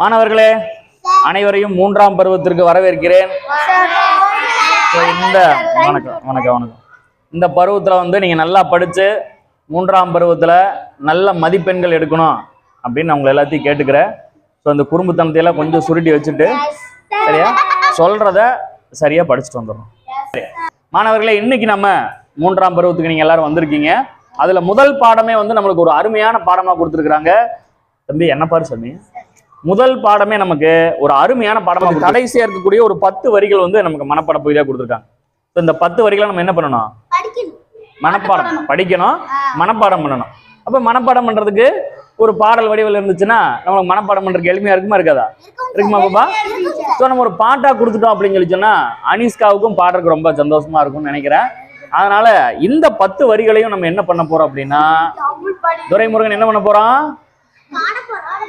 மாணவர்களே அனைவரையும் மூன்றாம் பருவத்திற்கு வரவேற்கிறேன். இந்த வணக்கம் வணக்கம் வணக்கம். இந்த பருவத்தில் வந்து நீங்கள் நல்லா படித்து மூன்றாம் பருவத்தில் நல்ல மதிப்பெண்கள் எடுக்கணும் அப்படின்னு நான் உங்களை எல்லாத்தையும் கேட்டுக்கிறேன். ஸோ அந்த குறும்புத்தனத்தையெல்லாம் கொஞ்சம் சுருட்டி வச்சுட்டு சரியா? சொல்கிறத சரியாக படிச்சுட்டு வந்துடுறோம். சரி. மாணவர்களே இன்னைக்கு நம்ம மூன்றாம் பருவத்துக்கு நீங்கள் எல்லாரும் வந்திருக்கீங்க. அதில் முதல் பாடமே வந்து நம்மளுக்கு ஒரு அருமையான பாடமாக கொடுத்துருக்குறாங்க. தம்பி என்ன பாரு சாமி? முதல் பாடமே நமக்கு ஒரு அருமையான பாடமாக கடைசியா இருக்கக்கூடிய ஒரு பத்து வரிகள் வந்து நமக்கு மனப்பாட பகுதியாக கொடுத்துருக்காங்க. இந்த பத்து வரிகளை நம்ம என்ன பண்ணணும்? படிக்கணும். மனப்பாடம். படிக்கணும். மனப்பாடம் பண்ணணும். அப்ப மனப்பாடம் பண்றதுக்கு ஒரு பாடல் வடிவில் இருந்துச்சுன்னா நம்மளுக்கு மனப்பாடம் பண்றதுக்கு எளிமையா இருக்குமா இருக்காதா? இருக்குமா பாப்பா ஸோ நம்ம ஒரு பாட்டா கொடுத்துட்டோம் அப்படின்னு சொல்லி சொன்னா அனிஸ்காவுக்கும் பாடுறதுக்கு ரொம்ப சந்தோஷமா இருக்கும்னு நினைக்கிறேன். அதனால இந்த பத்து வரிகளையும் நம்ம என்ன பண்ண போறோம் அப்படின்னா துரைமுருகன் என்ன பண்ண போறோம்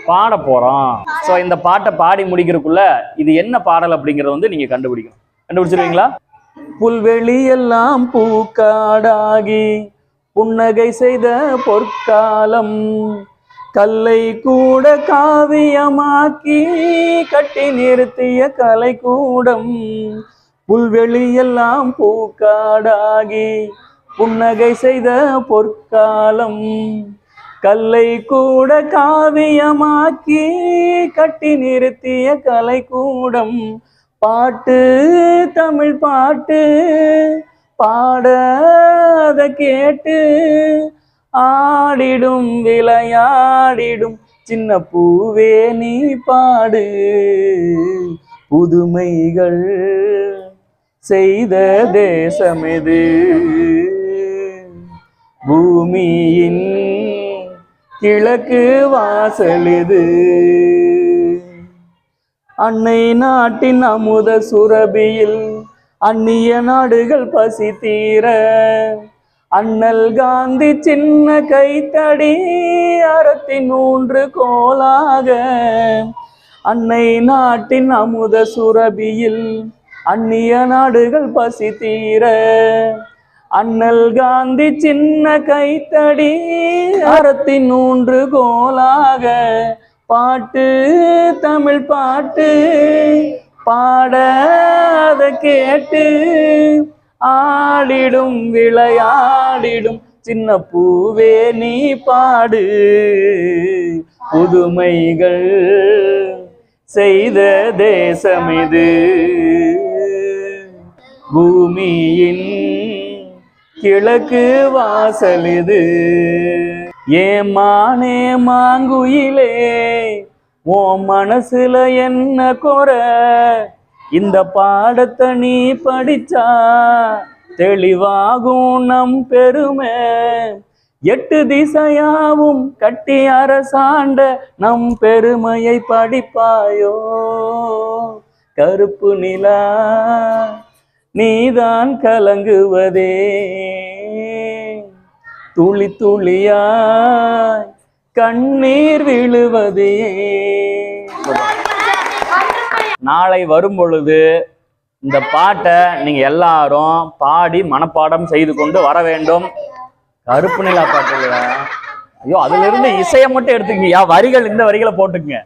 பாட போறோம். ஸோ இந்த பாட்டை பாடி முடிக்கிறதுக்குள்ள இது என்ன பாடல் அப்படிங்கறத வந்து நீங்க கண்டுபிடிக்கணும். கண்டுபிடிச்சிருவீங்களா? புல்வெளியெல்லாம் பூக்காடாகி புன்னகை செய்த பொற்காலம் கல்லை கூட காவியமாக்கி கட்டி நிறுத்திய கலைக்கூடம் புல்வெளியெல்லாம் பூக்காடாகி புன்னகை செய்த பொற்காலம். கல்லை கூட காவியமாக்கி கட்டி நிறுத்திய கலைக்கூடம். பாட்டு தமிழ் பாட்டு பாட கேட்டு ஆடிடும் விளையாடிடும். சின்ன பூவே நீ பாடு. புதுமைகள் செய்த தேசம் பூமியின் கிழக்கு வாசலிது. அன்னை நாட்டின் அமுத சுரபியில் அந்நிய நாடுகள் பசி தீர. அண்ணல் காந்தி சின்ன கைத்தடி அறத்தின் மூன்று கோலாக. அன்னை நாட்டின் அமுத சுரபியில் அந்நிய நாடுகள் பசி தீர. அண்ணல் காந்தி சின்ன கைத்தடி அறத்தின் ஊன்று கோலாக. பாட்டு தமிழ் பாட்டு பாட அதை கேட்டு. ஆடிடும் விளையாடிடும் சின்ன பூவே நீ பாடு. புதுமைகள் செய்த தேசம் இது. பூமியின் கிழக்கு வாசல் இது. ஏமானே மாங்குயிலே ஓ மனசுல என்ன குறை? இந்த பாடத்தை நீ படிச்சா தெளிவாகும் நம் பெருமை. எட்டு திசையாவும் கட்டி அரசாண்ட நம் பெருமையை படிப்பாயோ? கருப்பு நிலா நீதான் கலங்குவதே. துளி துளியாய் கண்ணீர் விழுவதே. நாளை வரும் பொழுது இந்த பாட்டை நீங்க எல்லாரும் பாடி மனப்பாடம் செய்து கொண்டு வர வேண்டும். கருப்பு நிலா பாட்டு இல்லையா? ஐயோ அதுல இருந்து இசையை மட்டும் எடுத்துக்கங்க. வரிகள் இந்த வரிகளை போட்டுக்குங்க.